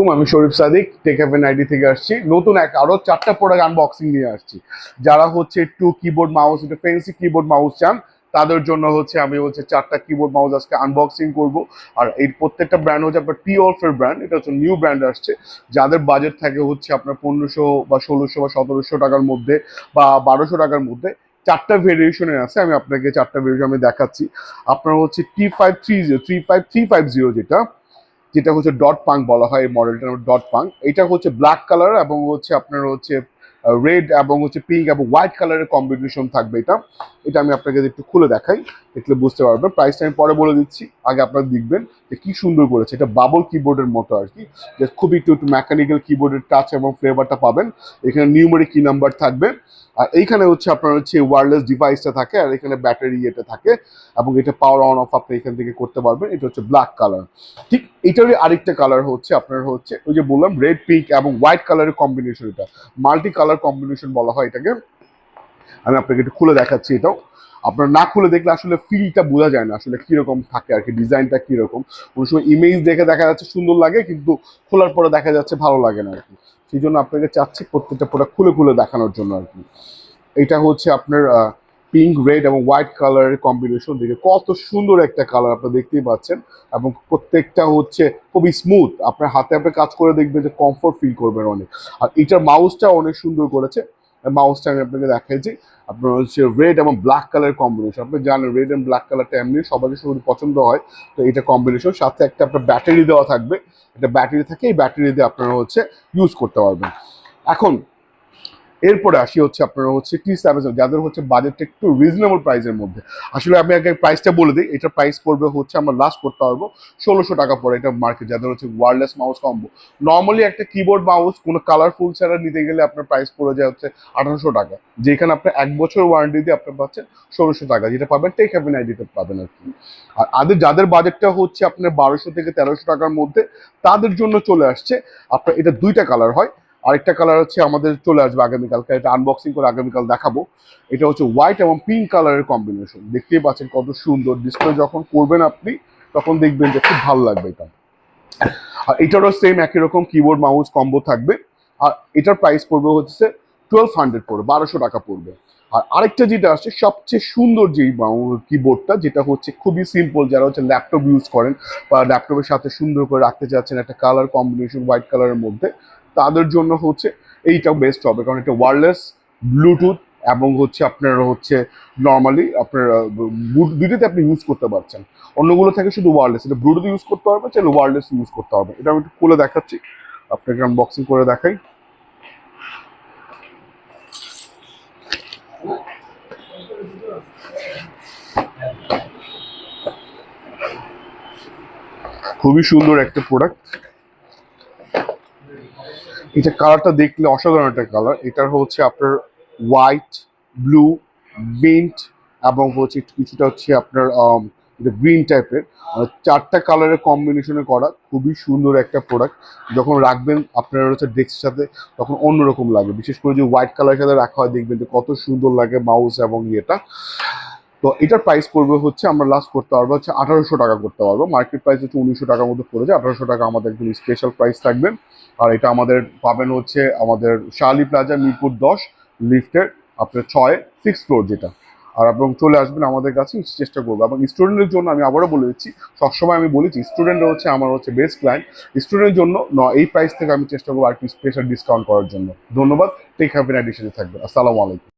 আলাইকুম আমি Sharif Sadiq tech haven ID থেকে আসছি। নতুন এক আরও চারটা প্রোডাক্ট আনবক্সিং নিয়ে আসছি। যারা হচ্ছে একটু কিবোর্ড মাউস একটু ফেন্সি কিবোর্ড মাউস চান, তাদের জন্য হচ্ছে আমি হচ্ছে চারটা কিবোর্ড মাউস আজকে আনবক্সিং করব। আর এই প্রত্যেকটা ব্র্যান্ড হচ্ছে আপনার টি অলফের ব্র্যান্ড এটা হচ্ছে নিউ ব্র্যান্ড আসছে। যাদের বাজেট থাকে হচ্ছে আপনার পনেরোশো বা ষোলোশো বা সতেরোশো টাকার মধ্যে বা বারোশো টাকার মধ্যে। চারটা ভেরিয়েশনের আছে, আমি আপনাকে চারটা ভেরিয়েশন আমি দেখাচ্ছি। আপনার হচ্ছে T five three zero three five three five zero যেটা যেটা হচ্ছে ডট পাঙ্ক বলা হয় এই মডেলটার ডট পাঙ্ক এটা হচ্ছে ব্ল্যাক কালার এবং হচ্ছে আপনার হচ্ছে রেড এবং হচ্ছে পিঙ্ক এবং হোয়াইট কালারের কম্বিনেশন থাকবে এটা। এটা আমি আপনাকে একটু খুলে দেখাই, দেখলে বুঝতে পারবেন। প্রাইসটা আমি পরে বলে দিচ্ছি, আগে আপনারা দেখবেন যে কী সুন্দর করেছে। এটা বাবল কিবোর্ডের মতো আর কি। যে খুবই একটু একটু মেকানিক্যাল কিবোর্ডের টাচ এবং ফ্লেভারটা পাবেন। এখানে নিউমারি কি নাম্বার থাকবে। আর এইখানে হচ্ছে আপনার হচ্ছে ওয়্যারলেস ডিভাইসটা থাকে আর এখানে ব্যাটারি এটা থাকে এবং এটা পাওয়ার অন অফ আপনি এখান থেকে করতে পারবেন। এটা হচ্ছে ব্ল্যাক কালার ঠিক এটারই আরেকটা কালার হচ্ছে আপনার হচ্ছে ওই যে বললাম রেড পিঙ্ক এবং হোয়াইট কালারের কম্বিনেশন এটা মাল্টি কালার কম্বিনেশন বলা হয় এটাকে। আমি আপনাকে একটু খুলে দেখাচ্ছি এটাও। আপনার না খুলে দেখলে আসলে ফিলটা বোঝা যায় না আসলে কীরকম থাকে আর কি ডিজাইনটা কীরকম। কোনো সময় ইমেজ দেখে দেখা যাচ্ছে সুন্দর লাগে, কিন্তু খোলার পরে দেখা যাচ্ছে ভালো লাগে না আর কি। সেই জন্য আপনাকে চাচ্ছি প্রত্যেকটা প্রোডাক্ট খুলে খুলে দেখানোর জন্য আর কি। এটা হচ্ছে আপনার পিঙ্ক রেড এবং হোয়াইট কালারের কম্বিনেশন দেখে কত সুন্দর একটা কালার আপনি দেখতেই পাচ্ছেন। এবং প্রত্যেকটা হচ্ছে খুবই স্মুথ আপনার হাতে আপনি কাজ করে দেখবেন যে কমফোর্ট ফিল করবেন অনেক। আর এটার মাউসটা অনেক সুন্দর করেছে। মাউসটা আমি আপনাকে দেখাইছি। আপনার হচ্ছে রেড এবং ব্ল্যাক কালার কম্বিনেশন আপনি জানেন রেড এবং ব্ল্যাক কালারটা এমনি সবারই শুধু পছন্দ হয়। তো এটা কম্বিনেশন সাথে একটা আপনার ব্যাটারি দেওয়া থাকবে। একটা ব্যাটারি থাকে এই ব্যাটারি দিয়ে আপনারা হচ্ছে ইউজ করতে পারবেন। এখন এরপরে আসি হচ্ছে আপনারা হচ্ছে টি সেভেন যাদের হচ্ছে বাজেটটা একটু রিজনেবল প্রাইসের মধ্যে। আসলে আমি আগে প্রাইসটা বলে দিই, এটা প্রাইস পড়বে হচ্ছে আমরা লাস্ট করতে পারব ষোলোশো টাকা পরে এটা মার্কেট যাদের হচ্ছে ওয়ারলেস মাউস কম্বো নর্মালি একটা কিবোর্ড মাউস কোনো কালারফুল ছাড়া নিতে গেলে আপনার প্রাইস পড়ে যায় হচ্ছে আঠারোশো টাকা। যেখানে আপনার এক বছর ওয়ারেন্টি দিয়ে আপনার পাচ্ছেন ষোলোশো টাকা, যেটা পাবেন টেক হ্যাভেন আইডিতে পাবেন আর কি। আর আদের যাদের বাজেটটা হচ্ছে আপনার বারোশো থেকে তেরোশো টাকার মধ্যে, তাদের জন্য চলে আসছে, আপনার এটা দুইটা কালার হয়। আরেকটা কালার হচ্ছে আমাদের চলে আসবে আগামীকালকে, এটা আনবক্সিং করে আগামীকাল দেখাবো। এটা হচ্ছে হোয়াইট এবং পিঙ্ক কালারের কম্বিনেশন দেখতেই পাচ্ছেন কত সুন্দর ডিসপ্লে যখন করবেন আপনি, তখন দেখবেন যে খুব ভালো লাগবে এটা। আর এটারও সেম একই রকম কিবোর্ড মাউস কম্বো থাকবে। আর এটার প্রাইস পড়বে হচ্ছে টুয়েলভ হান্ড্রেড পড়বে, বারোশো টাকা পড়বে। আর আরেকটা যেটা আসছে সবচেয়ে সুন্দর যেই কিবোর্ডটা যেটা হচ্ছে খুবই সিম্পল যারা হচ্ছে ল্যাপটপ ইউজ করেন বা ল্যাপটপের সাথে সুন্দর করে রাখতে চাচ্ছেন একটা কালার কম্বিনেশন হোয়াইট কালারের মধ্যে তাদের জন্য হচ্ছে এইটা বেস্ট হবে। কারণ এটা ওয়ারলেস ব্লুটুথ এবং হচ্ছে আপনার হচ্ছে নর্মালি আপনার দুটোতে আপনি ইউজ করতে পারছেন। অন্যগুলো থেকে শুধু ওয়ারলেস এটা ব্লুটুথ ইউজ করতে পারবে চাইলে ওয়ারলেস ইউজ করতে হবে। এটা আমি একটু খুলে দেখাচ্ছি। আপনাকে আনবক্সিং করে দেখাই। খুবই সুন্দর একটা প্রোডাক্ট এটা কালারটা দেখলে অসাধারণ একটা কালার। এটার হচ্ছে আপনার হোয়াইট ব্লু মিন্ট এবং হচ্ছে কিছুটা হচ্ছে আপনার এটা গ্রিন টাইপের চারটা কালারের কম্বিনেশনে করা খুবই সুন্দর একটা প্রোডাক্ট যখন রাখবেন আপনার হচ্ছে ডেস্কের সাথে, তখন অন্যরকম লাগে বিশেষ করে যে হোয়াইট কালারের সাথে রাখা হয়, দেখবেন যে কত সুন্দর লাগে মাউস এবং ইয়েটা। তো এটার প্রাইস পড়বে হচ্ছে, আমরা লাস্ট করতে পারব হচ্ছে আঠারোশো টাকা করতে পারব। মার্কেট প্রাইস হচ্ছে উনিশশো টাকার পড়ে যায় আঠারোশো টাকা আমাদের একদম স্পেশাল প্রাইস থাকবে। আর এটা আমাদের পাবেন হচ্ছে আমাদের শালি প্লাজা মিরপুর দশ লিফটের আপনার ছয় সিক্স ফ্লোর যেটা। আর এবং চলে আসবেন আমাদের কাছে চেষ্টা করব। এবং স্টুডেন্টের জন্য আমি আবারও বলে দিচ্ছি, সবসময় আমি বলেছি স্টুডেন্ট হচ্ছে আমার হচ্ছে বেস্ট ক্লায়েন্ট স্টুডেন্টের জন্য এই প্রাইস থেকে আমি চেষ্টা করব আর কি স্পেশাল ডিসকাউন্ট করার জন্য। ধন্যবাদ। টেক হ্যাভেন অ্যাডিশনে থাকবে আসসালামু আলাইকুম।